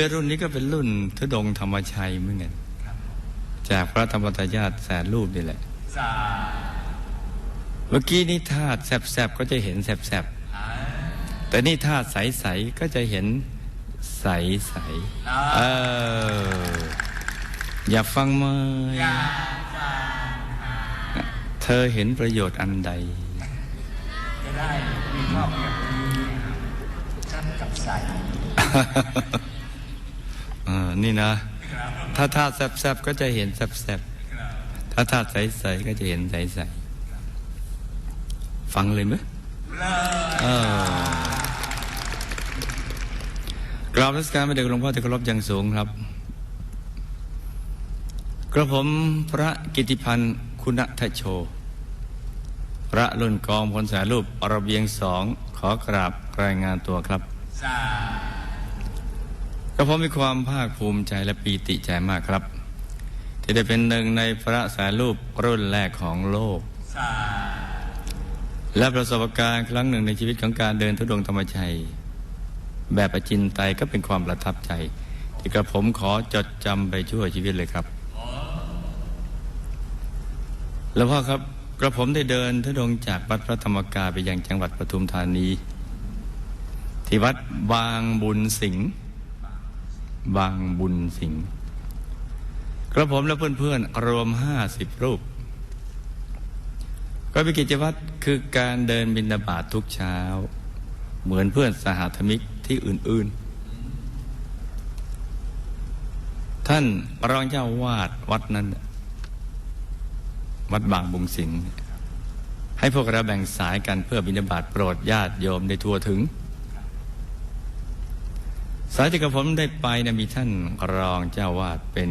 คือรุ่นนี้ก็เป็นรุ่นทุดงค์ธรรมชัยเหมือนกันจากพระธรรมตายาตแสนรูปนี่แหละสาเมื่อกี้นี่ธาตุแสบๆก็จะเห็นแสบๆแต่นี่ธาตุใสๆก็จะเห็นใสๆเอออย่าฟังไหมาเธอเห็นประโยชน์อันใด จะได้มีข้อเปรียบเทียบชัดกับใสเอนี่นะ ถ้าธาตุแสบๆก็จะเห็นแสบๆถ้าธาตุใสๆก็จะเห็นใสๆฟังเลยไหมเออกราบรัชการพระเดชหลวงพ่อที่เคารพอย่างสูงครับ กระผมพระกิติพันธ์คุณทโช พระรุ่นกองพลสายรูประเบียงสองขอกราบรายงานตัวครับสา กระผมมีความภาคภูมิใจและปีติใจมากครับ ที่ได้เป็นหนึ่งในพระสายรูปรุ่นแรกของโลกสาและประสบการณ์ครั้งหนึ่งในชีวิตของการเดินทุดงค์ธรรมชัย แบบประจินไตยก็เป็นความประทับใจ ที่กระผมขอจดจำไปชั่วชีวิตเลยครับ แล้วพ่อครับกระผมได้เดินทุดงค์จากวัดพระธรรมกายไปยังจังหวัดปทุมธานี ที่วัดบางบุญสิงห์ บางบุญสิงห์กระผมและเพื่อนๆ รวมห้าสิบรูป ก็เป็นกิจวัตรคือการเดินบินบาตทุกเช้า เหมือนเพื่อนสหธมิกที่อื่นๆ ท่านรองเจ้าวาดวัดนั้น วัดบางบุงสิงห์ให้พวกเราแบ่งสายกันเพื่อบินบาตโปรดญาติโยมได้ทั่วถึง สายที่กระผมได้ไปนะมีท่านรองเจ้าวาดเป็น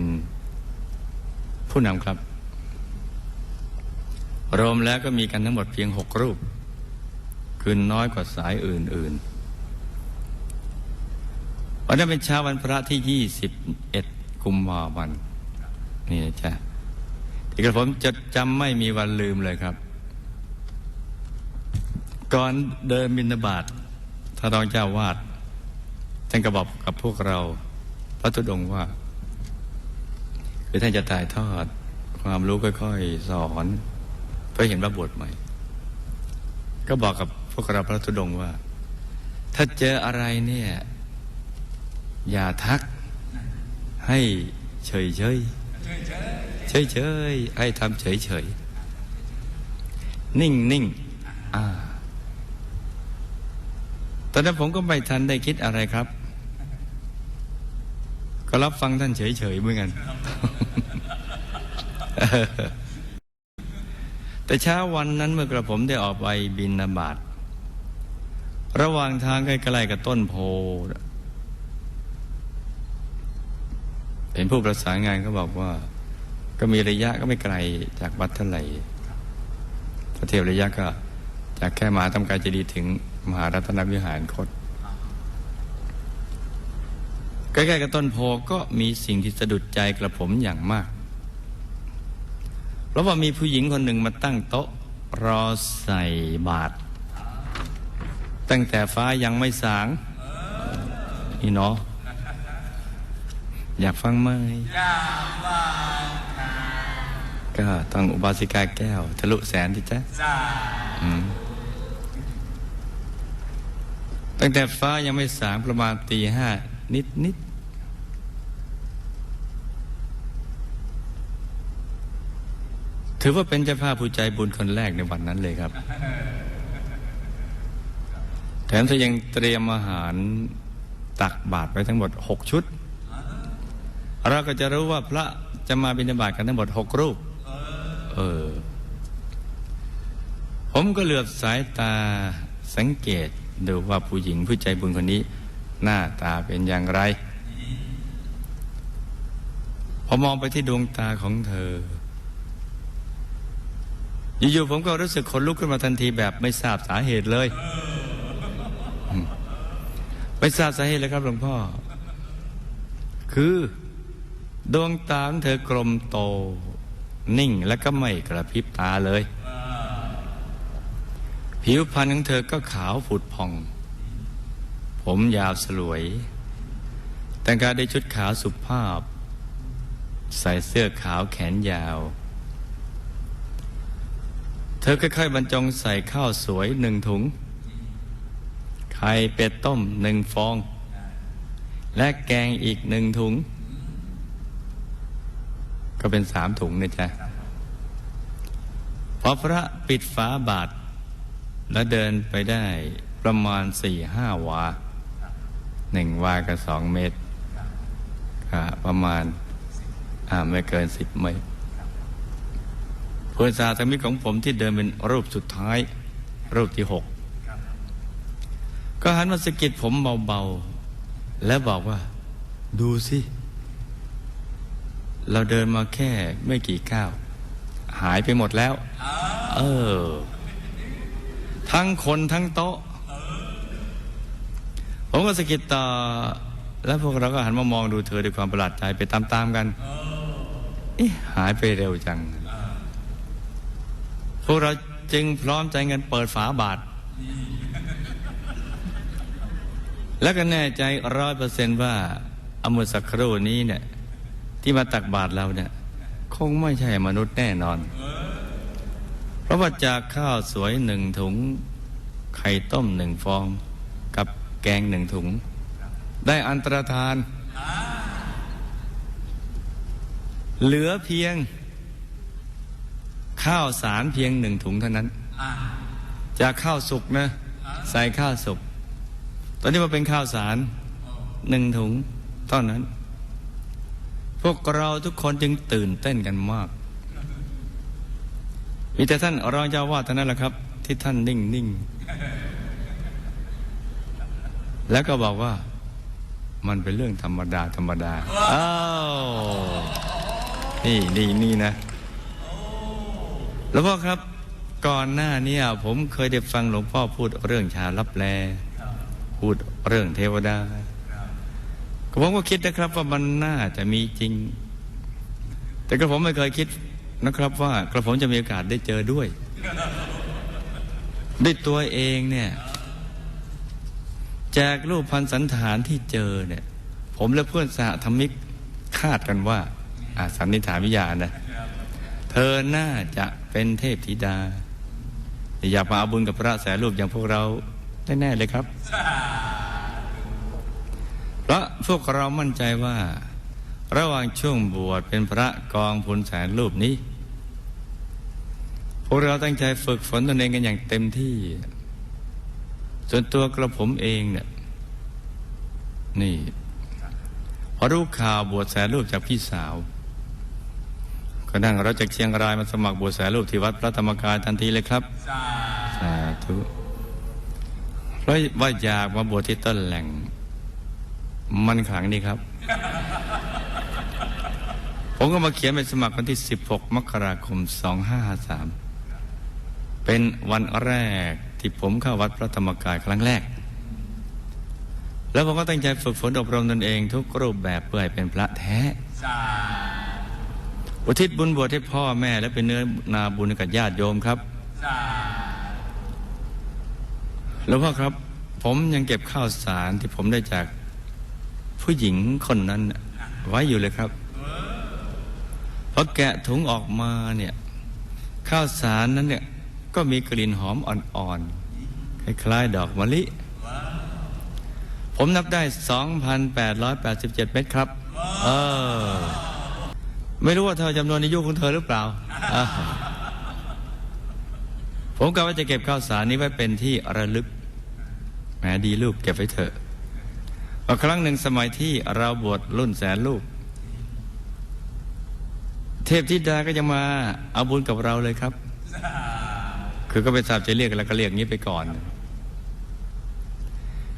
ผู้นำครับ รวมแล้วก็มีกันทั้งหมดเพียงหกรูป คือน้อยกว่าสายอื่น ๆ วันนั้นเป็นเช้าวันพระที่ยี่สิบเอ็ดกุมภาพันธ์นี่นะจ๊ะที่กระผมจดจำไม่มีวันลืมเลยครับ ก่อนเดินบินบาตท่านรองเจ้าวาด ท่านก็บอกกับพวกเรา พระตุดงว่า คือท่านจะถ่ายทอด ความรู้ค่อยๆสอน เพื่อเห็นว่าบวชใหม่ ก็บอกกับพวกเราพระธุดงว่า ถ้าเจออะไรเนี่ย อย่าทักให้เฉยเฉยเฉยเฉยๆให้ทำเฉยเฉยๆนิ่งนิ่งๆอ่าตอนนั้นผมก็ไม่ทันได้คิดอะไรครับ ก็รับฟังท่านเฉยๆเหมือนกัน แต่เช้าวันนั้นเมื่อกระผมได้ออกไปบินนาบาตระหว่างทางใกล้ๆกับต้นโพเห็นผู้ประสานงานเขาบอกว่า ก็มีระยะก็ไม่ไกลจากวัดเท่าไหร่ถ้าเทียบระยะก็จากแค่มหาธรรมกายเจดีถึงมหารัตนวิหารคต ใกล้ๆกับต้นโพก็มีสิ่งที่สะดุดใจกระผมอย่างมาก เพราะว่ามีผู้หญิงคนหนึ่งมาตั้งโต๊ะรอใส่บาตรตั้งแต่ฟ้ายังไม่สาง นี่เนาะอยากฟังไหมยาบาก็ต้องอุบาสิกาแก้ว ทะลุแสนที่จ๊ะตั้งแต่ฟ้ายังไม่สางประมาณตีห้านิดนิด ถือว่าเป็นเจ้าภาพผู้ใจบุญคนแรกในวันนั้นเลยครับ แถมเธอยังเตรียมอาหารตักบาตรไปทั้งหมดหกชุด เราก็จะรู้ว่าพระจะมาบิณฑบาตกันทั้งหมดหกรูป เออ ผมก็เหลือบสายตาสังเกตดูว่าผู้หญิงผู้ใจบุญคนนี้ หน้าตาเป็นอย่างไร พอมองไปที่ดวงตาของเธอ อยู่ๆผมก็รู้สึกขนลุกขึ้นมาทันทีแบบไม่ทราบสาเหตุเลย ไม่ทราบสาเหตุเลยครับหลวงพ่อ คือดวงตาของเธอกลมโต นิ่งและก็ไม่กระพริบตาเลย ผิวพรรณของเธอก็ขาวผุดผ่อง ผมยาวสลวย แต่งกายด้วยชุดขาวสุภาพ ใส่เสื้อขาวแขนยาว ธอค่อยๆบรรจงใส่ข้าวสวยหนึ่งถุง ไข่เป็ดต้มหนึ่งฟอง และแกงอีกหนึ่งถุง ก็เป็นสามถุงนะจ๊ะพอพระปิดฝาบาท แล้วเดินไปได้ประมาณสี่ห้าวาหนึ่งวากับสองเมตร ประมาณไม่เกินสิบเมตร พื่อนสาธมิกของผมที่เดินเป็นรูปสุดท้าย รูปที่หกก็หันมาสกิดผมเบาๆ แล้วบอกว่า ดูสิ เราเดินมาแค่ไม่กี่ก้าว หายไปหมดแล้ว เออ ทั้งคนทั้งโต๊ะ ผมก็สกิดต่อ แล้วพวกเราก็หันมามองดูเธอด้วยความประหลาดใจไปตามๆกันเอ๊ะหายไปเร็วจัง พวกเราจึงพร้อมใจกันเปิดฝาบาท แล้วก็แน่ใจร้อยเปอร์เซนต์ว่าอมุสักครู่นี้เนี่ย ที่มาตักบาตรเราเนี่ย คงไม่ใช่มนุษย์แน่นอน เพราะว่าจากข้าวสวยหนึ่งถุง ไข่ต้มหนึ่งฟอง กับแกงหนึ่งถุง ได้อันตรธาน เหลือเพียง ข้าวสารเพียงหนึ่งถุงเท่านั้นจากข้าวสุกนะ ใส่ข้าวสุก ตอนนี้มาเป็นข้าวสารหนึ่งถุงเท่านั้น พวกเราทุกคนจึงตื่นเต้นกันมากมีแต่ท่านรองเจ้าวาดเท่านั้นแหละครับ ที่ท่านนิ่งนิ่งแล้วก็บอกว่า มันเป็นเรื่องธรรมดาธรรมดาอ้าวนี่นี่นี่นะแล้วพ่อครับก่อนหน้านี้ผมเคยได้ฟังหลวงพ่อพูดเรื่องชาลับแลพูดเรื่องเทวดาผมก็คิดนะครับว่ามันน่าจะมีจริง แต่กระผมไม่เคยคิดนะครับ ว่ากระผมจะมีโอกาสได้เจอด้วย ด้วยตัวเองเนี่ยจากรูปพันสันฐานที่เจอเนี่ย ผมและเพื่อนสหธรรมิกคาดกันว่าอาสันนิษฐานวิทยาณนะ อน่าจะเป็นเทพธิดา อยากมาเอาบุญกับพระแสรูปอย่างพวกเราแน่ๆเลยครับ เพราะพวกเรามั่นใจว่า ระหว่างช่วงบวชเป็นพระกองพลแสนรูปนี้ พวกเราตั้งใจฝึกฝนตนเองกันอย่างเต็มที่ ส่วนตัวกระผมเองเนี่ยนี่พอรู้ข่าวบวชแสนรูปจากพี่สาว ก็นั่งรถจากเชียงรายมาสมัครบวชแสรูปที่วัดพระธรรมกายทันทีเลยครับ สาธุเพราะว่าอยากมาบวชที่ต้นแหล่ง มันขลังนี่ครับ ผมก็มาเขียนเป็นสมัครวันที่ 16 มกราคม 2553 เป็นวันแรกที่ผมเข้าวัดพระธรรมกายครั้งแรก แล้วผมก็ตั้งใจฝึกฝนอบรมตนเองทุกรูปแบบเพื่อให้เป็นพระแท้ อุทิศบุญบวชให้พ่อแม่และเป็นเนื้อนาบุญให้กับญาติโยมครับแล้วพ่อครับ ผมยังเก็บข้าวสารที่ผมได้จากผู้หญิงคนนั้นน่ะไว้อยู่เลยครับพอแกะถุงออกมาเนี่ย ข้าวสารนั้นเนี่ย ก็มีกลิ่นหอมอ่อนๆคล้ายๆดอกมะลิ ผมนับได้ 2,887 เม็ดครับ เออ ไม่รู้ว่าเธอจำนวนอายุของเธอหรือเปล่า ผมกะว่าจะเก็บข้าวสารนี้ไว้เป็นที่ระลึกแหมดีลูกเก็บไว้เถอะว่าครั้งหนึ่งสมัยที่เราบวชรุ่นแสนลูก เทพธิดาก็จะมาเอาบุญกับเราเลยครับ คือก็ไปทราบจะเรียกอะไรก็เรียกงี้ไปก่อน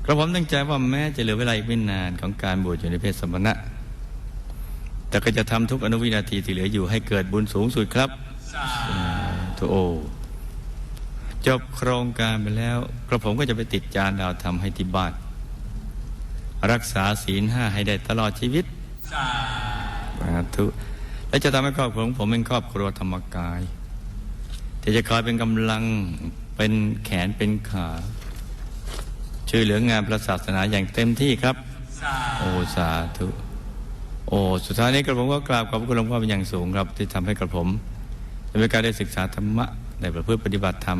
กระผมตั้งใจว่าแม้จะเหลือเวลาอีกไม่นานของการบวชอยู่ในเพศสมณะ แต่ก็จะทำทุกอนุวินาทีที่เหลืออยู่ให้เกิดบุญสูงสุดครับสาธุโอจบโครงการไปแล้วกระผมก็จะไปติดจานดาวทำให้ที่บ้านรักษาศีลห้าให้ได้ตลอดชีวิตสาธุและจะทำให้ครอบครัวของผมเป็นครอบครัวธรรมกาย ที่จะคอยเป็นกำลังเป็นแขนเป็นขาช่วยเหลืองานพระศาสนาอย่างเต็มที่ครับ โอสาธุ โอ้สุดท้ายนี้กระผมก็กราบขอบพระคุณหลวงพ่อเป็นอย่างสูงครับ ที่ทำให้กระผมได้มีการได้ศึกษาธรรมะได้ประพฤติปฏิบัติธรรม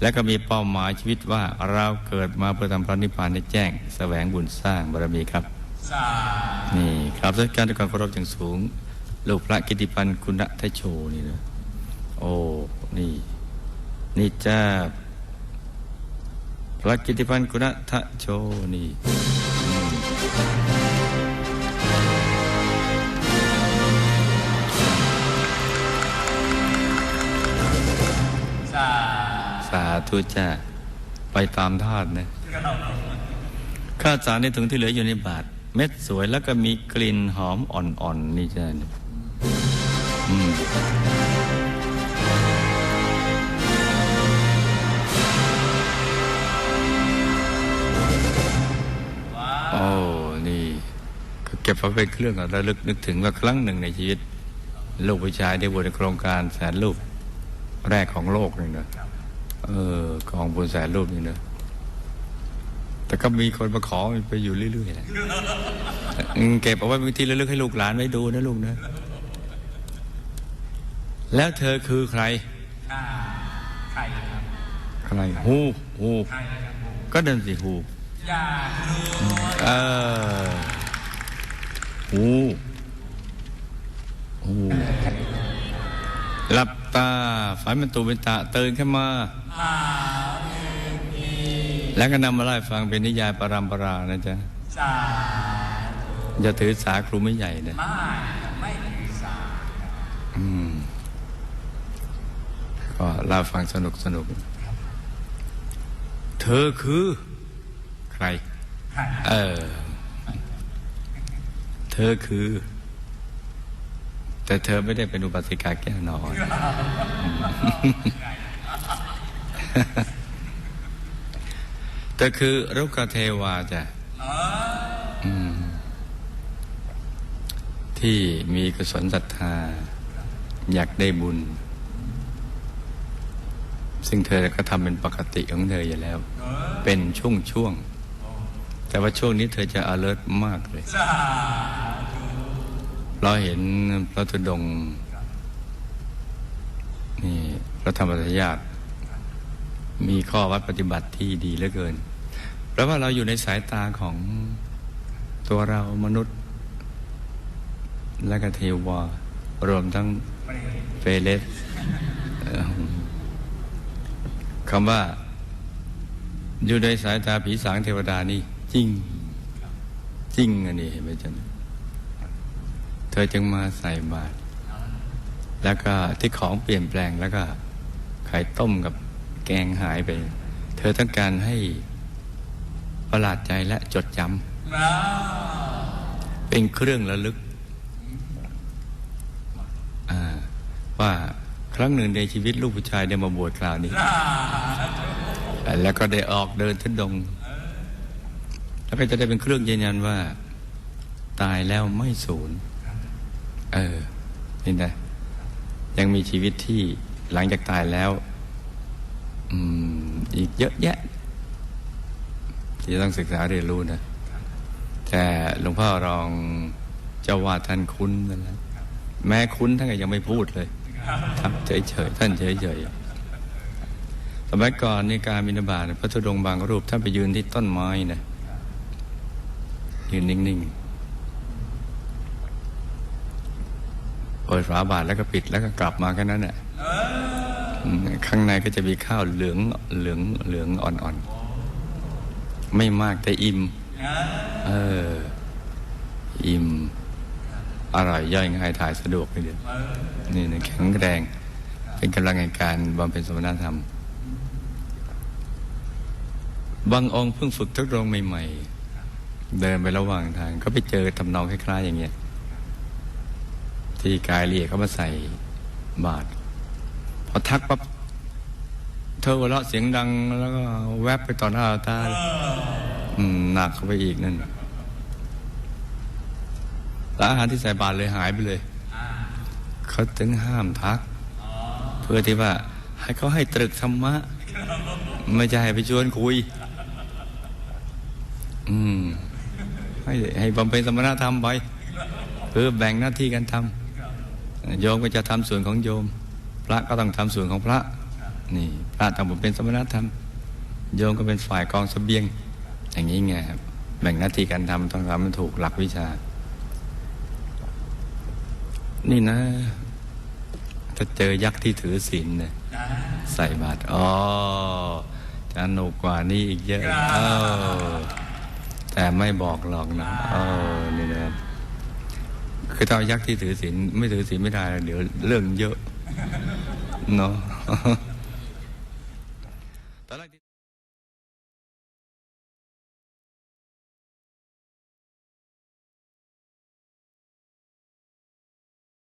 และก็มีเป้าหมายชีวิตว่าเราเกิดมาเพื่อทำพระนิพพานในแจ้งแสวงบุญสร้างบารมีครับสานี่ครับราชการด้วยความเคารพอย่างสูงลูกพระกิติพันธ์คุณทโชนี่นะโอ้นี่ นี่จ้าพระกิติพันธ์คุณทโชนี่าธุจ้าไปตามทาสนะข้าวสารในถุงที่เหลืออยู่ในบาท เม็ดสวยแล้วก็มีกลิ่นหอมอ่อนๆนี่จ้าอืมโอ้นี่เก็บเอาเป็นเครื่องระลึกนึกถึงว่าครั้งหนึ่งในชีวิต ลูกผู้ชายได้บวชในโครงการแสนรูปแรกของโลกนี่นะ เออกองบุญแสนรูปนี่นะแต่ก็มีคนมาขอไปอยู่เรื่อยๆแหละอืมเก็บเอาไว้เป็นที่ระลึกให้ลูกหลานไว้ดูนะลูกนะแล้วเธอคือใครอ่าใครครับใครฮูฮูใครครับก็เดินสิฮูอยากรู้เออหูหูหลับตาฝันเป็นตูเป็นตาตื่นขึ้นมา แล้วก็นำมาไล่าให้ฟังเป็นนิยายปรามปรานะจ๊ะสาอย่าถือสาครูไม่ใหญ่นะไม่ไม่ถือสาอืมก็เล่าให้ฟังสนุกสนุก เธอคือใครใคร เออ เธอคือ แต่เธอไม่ได้เป็นอุบาสิกาแก้วนอน เธอคือรุกเทวาจ้ะที่มีกุศลศรัทธา อยากได้บุญ ซึ่งเธอก็ทำเป็นปกติของเธออยู่แล้ว เป็นช่วงช่วงๆแต่ว่าช่วงนี้เธอจะ alert มากเลย เราเห็นพระธุดง นี่พระธรรมทายาต มีข้อวัดปฏิบัติที่ดีเหลือเกิน เพราะว่าเราอยู่ในสายตาของตัวเรามนุษย์ และก็เทวารวมทั้งเฟเลสคำว่า อยู่ในสายตาผีสางเทวดานี่จริง จริงอันนี้เห็นไหมจ๊ะเธอจึงมาใส่บาตรแล้วก็ที่ของเปลี่ยนแปลงแล้วก็ไข่ต้มกับ แกงหายไป เธอต้องการให้ประหลาดใจและจดจำเป็นเครื่องระลึก ว่าครั้งหนึ่งในชีวิตลูกผู้ชายได้มาบวชคราวนี้ แล้วก็ได้ออกเดินทุดง แล้วก็จะได้เป็นเครื่องยืนยันว่า ตายแล้วไม่สูญเออนี่นะยังมีชีวิตที่หลังจากตายแล้ว อีกเยอะแยะ ที่ต้องศึกษาเรียนรู้นะ แต่หลวงพ่อรองเจ้าวาดท่านคุ้นนั่นแหละแม้คุ้นท่านก็ยังไม่พูดเลยครับเฉยๆท่านเฉยๆสมัยก่อนในการบิณฑบาตพระธุดงบางรูปท่านไปยืนที่ต้นไม้นะยืนนิ่งๆเปิดฝาบาทแล้วก็ปิดแล้วก็กลับมาแค่นั้นแหละ ข้างในก็จะมีข้าวเหลืองเหลืองเหลืองอ่อนๆ ไม่มากแต่อิ่มเออ อิ่ม อร่อยย่อยง่ายถ่ายสะดวกไปเดียวนี่นะแข็งแรง เป็นกำลังในการบำเพ็ญสมณธรรม บางองค์เพิ่งฝึกทุกรงใหม่ ๆ เดินไประหว่างทาง ก็ไปเจอทำนองคล้ายๆอย่างเงี้ย ที่กายเรียกเขามาใส่บาตร อทักปั๊บเธอหัวเราะเสียงดังแล้วก็แวบไปต่อหน้าต่อตาเลยอืมหนักเข้าไปอีกนั่นแล้วอาหารที่ใส่บาตรเลยหายไปเลยเขาถึงห้ามทัก เพื่อที่ว่า ให้เขาให้ตรึกธรรมะ ไม่ใช่ให้ไปชวนคุย อืม ให้ให้บำเพ็ญสมณธรรมไปเพื่อแบ่งหน้าที่กันทำโยมก็จะทำส่วนของโยม พระก็ต้องทำส่วนของพระนี่พระต้องบำเพ็ญสมณธรรม โยมก็เป็นฝ่ายกองเสบียง อย่างนี้ไงครับแบ่งหน้าที่การทำต้องทำมันถูกหลักวิชา นี่นะถ้าเจอยักษ์ที่ถือศีลเนี่ยใส่บาตรอ๋อจะหนุกกว่านี้อีกเยอะเออแต่ไม่บอกหรอกนะเออนี่นะคือถ้าเอายักษ์ที่ถือศีลไม่ถือศีลไม่ได้ เดี๋ยวเรื่องเยอะ เนาะ